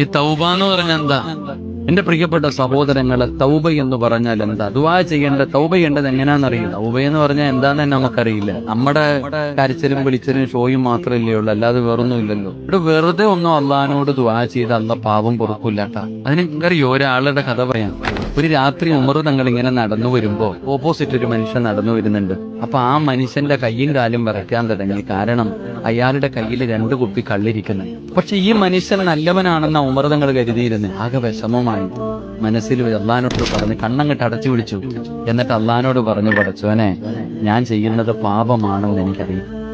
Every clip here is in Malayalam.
ഈ തൗബ എന്ന് പറഞ്ഞാൽ എന്താ? എന്റെ പ്രിയപ്പെട്ട സഹോദരങ്ങളെ തൗബ എന്ന് പറഞ്ഞാൽ എന്താ? ദുവാ ചെയ്യേണ്ട തൗബ ചെയ്യേണ്ടത് എങ്ങനെയാണെന്നറിയില്ല തൗബ എന്ന് പറഞ്ഞാൽ എന്താന്ന് തന്നെ നമുക്കറിയില്ല. നമ്മുടെ കരച്ചിലും വിളിച്ചലും ഷോയും മാത്രമല്ലേ ഉള്ളൂ അല്ലാതെ വേറൊന്നും ഇല്ലല്ലോ. ഇവിടെ വെറുതെ ഒന്നും അള്ളഹാനോട് ദുവാ ചെയ്ത് അല്ല പാവം പൊറുക്കില്ലാട്ടാ. അതിന് അറിയോ ഒരാളുടെ കഥ പറയാം. ഒരു രാത്രി ഉമർ തങ്ങൾ ഇങ്ങനെ നടന്നു വരുമ്പോ ഓപ്പോസിറ്റ് ഒരു മനുഷ്യൻ നടന്നു വരുന്നുണ്ട്. അപ്പൊ ആ മനുഷ്യന്റെ കയ്യും കാലും വരയ്ക്കാൻ തുടങ്ങി. കാരണം അയാളുടെ കയ്യിൽ രണ്ട് കുപ്പി കള്ളിരിക്കുന്നു. പക്ഷെ ഈ മനുഷ്യൻ നല്ലവനാണെന്ന ഉമർ കരുതിയിരുന്നു. ആകെ വിഷമമായി. മനസ്സിൽ അള്ളഹാനോട് പറഞ്ഞ് കണ്ണങ്ങിട്ട് അടച്ചു വിളിച്ചു എന്നിട്ട് അള്ളഹാനോട് പറഞ്ഞു പടച്ചോനെ ഞാൻ ചെയ്യുന്നത് പാപമാണെന്ന് എനിക്കറിയാം.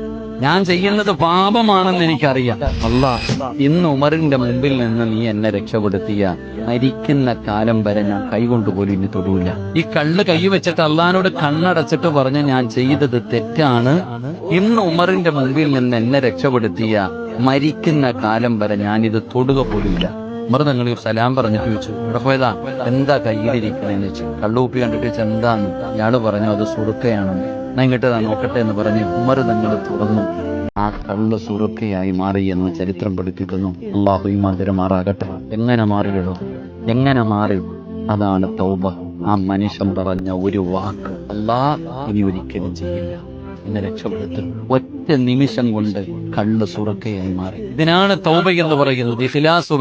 ഞാൻ ചെയ്യുന്നത് പാപമാണെന്ന് എനിക്കറിയാം. അല്ല ഇന്ന് ഉമറിന്റെ മുമ്പിൽ നിന്ന് നീ എന്നെ രക്ഷപ്പെടുത്തിയ മരിക്കുന്ന കാലം വരെ ഞാൻ കൈകൊണ്ട് പോലും ഇനി തൊടൂല. ഈ കള്ള് കൈ വെച്ചിട്ട് അള്ളഹാനോട് കണ്ണടച്ചിട്ട് പറഞ്ഞ ഞാൻ ചെയ്തത് തെറ്റാണ്. ഇന്ന് ഉമറിന്റെ മുമ്പിൽ നിന്ന് എന്നെ രക്ഷപ്പെടുത്തിയ മരിക്കുന്ന കാലം വരെ ഞാൻ ഇത് തൊടുക പോലുമില്ല. ഉമർ തങ്ങൾ സലാം പറഞ്ഞു ചോദിച്ചു ഇവിടെ പോയതാ എന്താ കയ്യിലിരിക്കണെന്ന് വെച്ചു? കള്ളുപ്പി കണ്ടിട്ട് ചോദിച്ചു എന്താന്ന്? ഇയാൾ പറഞ്ഞു അത് സുറുക്കയാണെന്ന് ഞാൻ ഇങ്ങോട്ട് നോക്കട്ടെ എന്ന് പറഞ്ഞ് ഉമർ തങ്ങൾ തുറന്നു. ആ കള്ള് സുറുക്കയായി മാറി എന്ന് ചരിത്രം പഠിപ്പിക്കുന്നു. അള്ളാഹു ഈ മധുരമാറാകട്ടെ എങ്ങനെ മാറിയിടോ? എങ്ങനെ മാറി? അതാണ് തൗബ. ആ മനുഷ്യൻ പറഞ്ഞ ഒരു വാക്ക്. അല്ലാ ഇനി ഒരിക്കലും ചെയ്യില്ല. എന്നെ രക്ഷപ്പെടുത്തും ഒറ്റ നിമിഷം കൊണ്ട് കണ്ണ് സുറക്കയായി മാറി. ഇതിനാണ് തൗബ എന്ന് പറയുന്നത്.